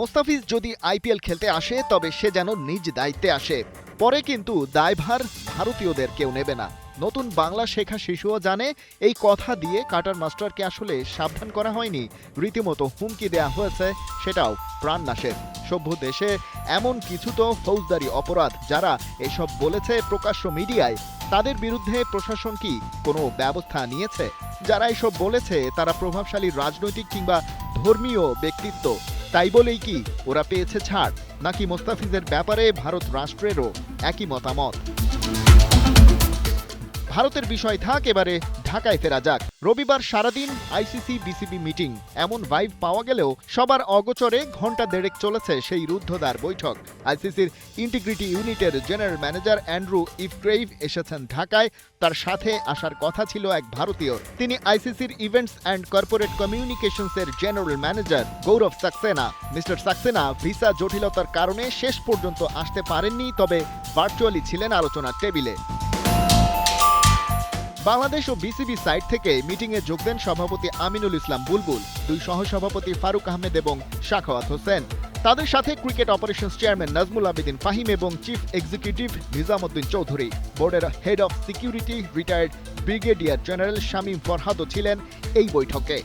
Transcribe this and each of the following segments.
মোস্তাফিজ যদি আইপিএল খেলতে আসে, তবে সে যেন নিজ দায়িত্বে আসে। পরে কিন্তু দায়ভার ভারতীয়দের কেউ নেবে না। নতুন বাংলা শেখা শিশুও জানে, এই কথা দিয়ে কাটার মাস্টারকে আসলে সাবধান করা হয়নি। রীতিমতো হুমকি দেয়া হয়েছে, সেটাও প্রাণনাশের। সভ্য দেশে এমন কিছু তো ফৌজদারি অপরাধ, যারা এসব বলেছে প্রকাশ্য মিডিয়ায়। তাদের বিরুদ্ধে প্রশাসন কি কোনো ব্যবস্থা নিয়েছে? যারা এসব বলেছে, তারা প্রভাবশালী রাজনৈতিক কিংবা ধর্মীয় ব্যক্তিত্ব। তাই বলেই কি, ওরা পেয়েছে ছাড়। নাকি মোস্তাফিজের ব্যাপারে ভারত রাষ্ট্রেরও একই মতামত? ভারতের বিষয় থাক এবারে ঢাকায় ফেরা যাক। রবিবার সারাদিন আইসিসি, বিসিবি মিটিং। এমন ভাইব পাওয়া গেলেও সবার অগোচরে ঘণ্টা দেড়েক চলেছে সেই রুদ্ধদ্বার বৈঠক। আইসিসির ইন্টিগ্রিটি ইউনিটের জেনারেল ম্যানেজার অ্যান্ড্রু ইফক্রেইভ এসেছেন ঢাকায়। তার সাথে আসার কথা ছিল এক ভারতীয়। তিনি আইসিসির events and corporate কমিউনিকেশনসের general manager Gaurav Saxena. Mister Saxena visa জটিলতার কারণে শেষ পর্যন্ত আসতে পারেননি, তবে ভার্চুয়ালি ছিলেন আলোচনার টেবিলে। বাংলাদেশ ও বিসিবি সাইট থেকে মিটিংয়ে যোগ দেন সভাপতি আমিনুল ইসলাম বুলবুল, দুই সহসভাপতি ফারুক আহমেদ এবং শাখাওয়াত হোসেন। তাদের সাথে cricket operations chairman Nazmul Abedin Fahim এবং চিফ এক্সিকিউটিভ নিজামুদ্দিন চৌধুরী। বোর্ডের head of security, retired brigadier general Shamim ফরহাদও ছিলেন এই বৈঠকে।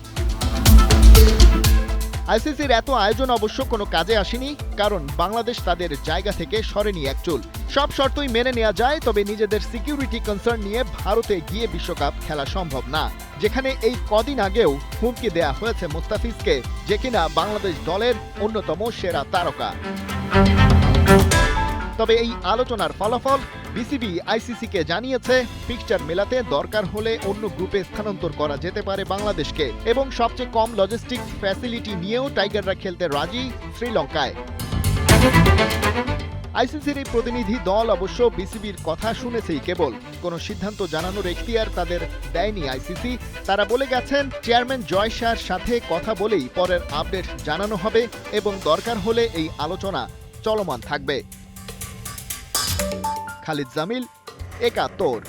আইসিসির এত আয়োজন অবশ্য কোনো কাজে আসেনি, কারণ বাংলাদেশ তাদের জায়গা থেকে সরেনি একচুল সব শর্তই মেনে নেওয়া যায়, তবে নিজেদের সিকিউরিটি কনসার্ন নিয়ে ভারতে গিয়ে বিশ্বকাপ খেলা সম্ভব না, যেখানে এই কদিন আগেও হুমকি দেয়া হয়েছে মুস্তাফিজকে, যে কিনা বাংলাদেশ দলের অন্যতম সেরা তারকা। তবে এই আলোচনার ফলাফল বিসিবি, আইসিসিকে জানিয়েছে, পিকচার মেলাতে দরকার হলে অন্য গ্রুপে স্থানান্তর করা যেতে পারে বাংলাদেশকে এবং সবচেয়ে কম লজিস্টিক্স ফ্যাসিলিটি নিয়েও টাইগাররা খেলতে রাজি শ্রীলঙ্কায়। আইসিসির এই প্রতিনিধি দল অবশ্য বিসিবির কথা শুনেছেই কেবল। কোনো সিদ্ধান্ত জানানোর এখতিয়ার তাদের দেয়নি আইসিসি। তারা বলে গেছেন, চেয়ারম্যান জয় শাহর সাথে কথা বলেই পরের আপডেট জানানো হবে এবং দরকার হলে এই আলোচনা চলমান থাকবে। খালিদ জামিল একাত্তর।